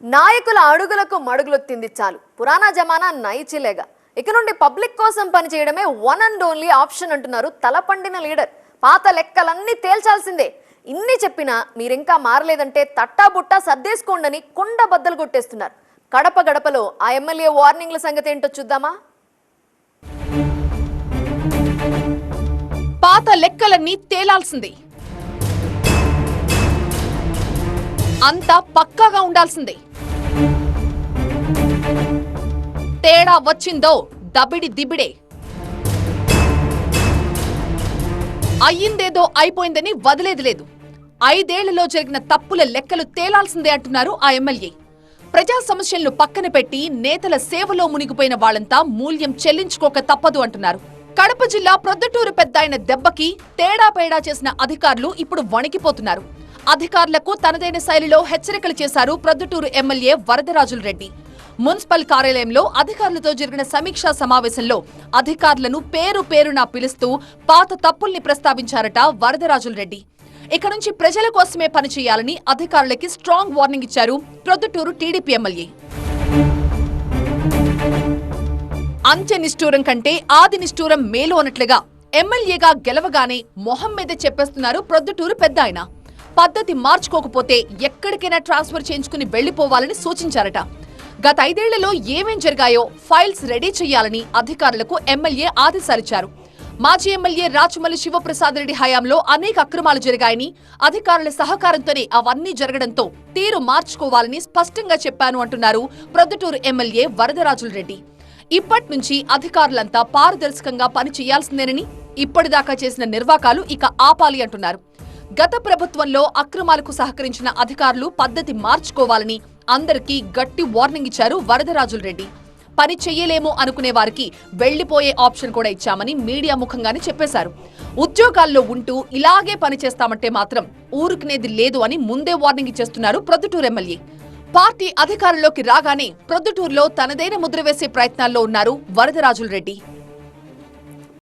నాయకుల అడుగులకు మడుగులొత్తింది చాలు. పురాణా జమానా నైచిలేగా. ఇక నుండి పబ్లిక్ కోసం పనిచేయడమే వన్ అండ్ ఓన్లీ ఆప్షన్ అంటున్నారు తలపండిన లీడర్. పాత లెక్కలన్నీ తేల్చాల్సిందే. ఇన్ని చెప్పినా మీరింకా మారలేదంటే తట్టాబుట్టా సర్దేసుకోండని కుండ బద్దలు కొట్టేస్తున్నారు. కడప గడపలో ఆ ఎమ్మెల్యే వార్నింగ్ల సంగతి ఏంటో చూద్దామా? పాత లెక్కలన్నీ తేలాల్సిందే. అంతా పక్కాగా ఉండాల్సిందే. తేడా వచ్చిందో దబిడి దిబిడే. అయ్యిందేదో అయిపోయిందని వదిలేది లేదు. ఐదేళ్ళలో జరిగిన తప్పుల లెక్కలు తేలాల్సిందే అంటున్నారు ఆ ఎమ్మెల్యే. ప్రజా సమస్యలను పక్కన పెట్టి నేతల సేవలో మునిగిపోయిన వాళ్ళంతా మూల్యం చెల్లించుకోక తప్పదు అంటున్నారు. కడప జిల్లా ప్రొద్దుటూరు పెద్దాయన దెబ్బకి తేడా పేడా చేసిన అధికారులు ఇప్పుడు వణికిపోతున్నారు. అధికారులకు తనదైన శైలిలో హెచ్చరికలు చేశారు ప్రొద్దుటూరు ఎమ్మెల్యే వరదరాజుల రెడ్డి. మున్సిపల్ కార్యాలయంలో అధికారులతో జరిగిన సమీక్షా సమావేశంలో అధికారులను పేరు పేరున పిలుస్తూ పాత తప్పుల్ని ప్రస్తావించారట వరదరాజుల రెడ్డి. ఇక నుంచి ప్రజల కోసమే పనిచేయాలని అధికారులకి స్ట్రాంగ్ వార్నింగ్ ఇచ్చారు ప్రొద్దుటూరు టీడీపీ ఎమ్మెల్యే. అంత్య నిష్ఠూరం కంటే ఆది నిష్ఠూరం మేలు అన్నట్లుగా ఎమ్మెల్యేగా గెలవగానే మొహం మీద చెప్పేస్తున్నారు ప్రొద్దుటూరు పెద్ద ఆయన. పద్ధతి మార్చుకోకపోతే ఎక్కడికైనా ట్రాన్స్ఫర్ చేయించుకుని వెళ్ళిపోవాలని సూచించారట. గత ఐదేళ్ళలో ఏమేం జరిగాయో ఫైల్స్ రెడీ చేయాలని అధికారులకు ఎమ్మెల్యే ఆదేశాలిచ్చారు మాజీ ఎమ్మెల్యే రాచమల్లి శివప్రసాద్ రెడ్డి హయాంలో అనేక అక్రమాలు జరిగాయని అధికారుల సహకారంతోనే అవన్నీ జరగడంతో తీరు మార్చుకోవాలని స్పష్టంగా చెప్పాను అంటున్నారు ప్రొద్దుటూరు ఎమ్మెల్యే వరదరాజుల రెడ్డి. ఇప్పటి నుంచి అధికారులంతా పారదర్శకంగా పని చేయాల్సిందేనని ఇప్పటిదాకా చేసిన నిర్వాకాలు ఇక ఆపాలి అంటున్నారు. గత ప్రభుత్వంలో అక్రమాలకు సహకరించిన అధికారులు పద్ధతి మార్చుకోవాలని అందరికీ గట్టి వార్నింగ్ ఇచ్చారు వరదరాజుల రెడ్డి. పని చెయ్యలేమో అనుకునే వారికి వెళ్ళిపోయే ఆప్షన్ కూడా ఇచ్చామని మీడియా ముఖంగానే చెప్పేశారు. ఉద్యోగాల్లో ఉంటూ ఇలాగే పని చేస్తామంటే మాత్రం ఊరుకునేది లేదు అని ముందే వార్నింగ్ ఇచ్చేస్తున్నారు ప్రొద్దుటూరు ఎమ్మెల్యే. పార్టీ అధికారంలోకి రాగానే ప్రొద్దుటూరులో తనదైన ముద్ర వేసే ప్రయత్నాల్లో ఉన్నారు వరదరాజుల రెడ్డి.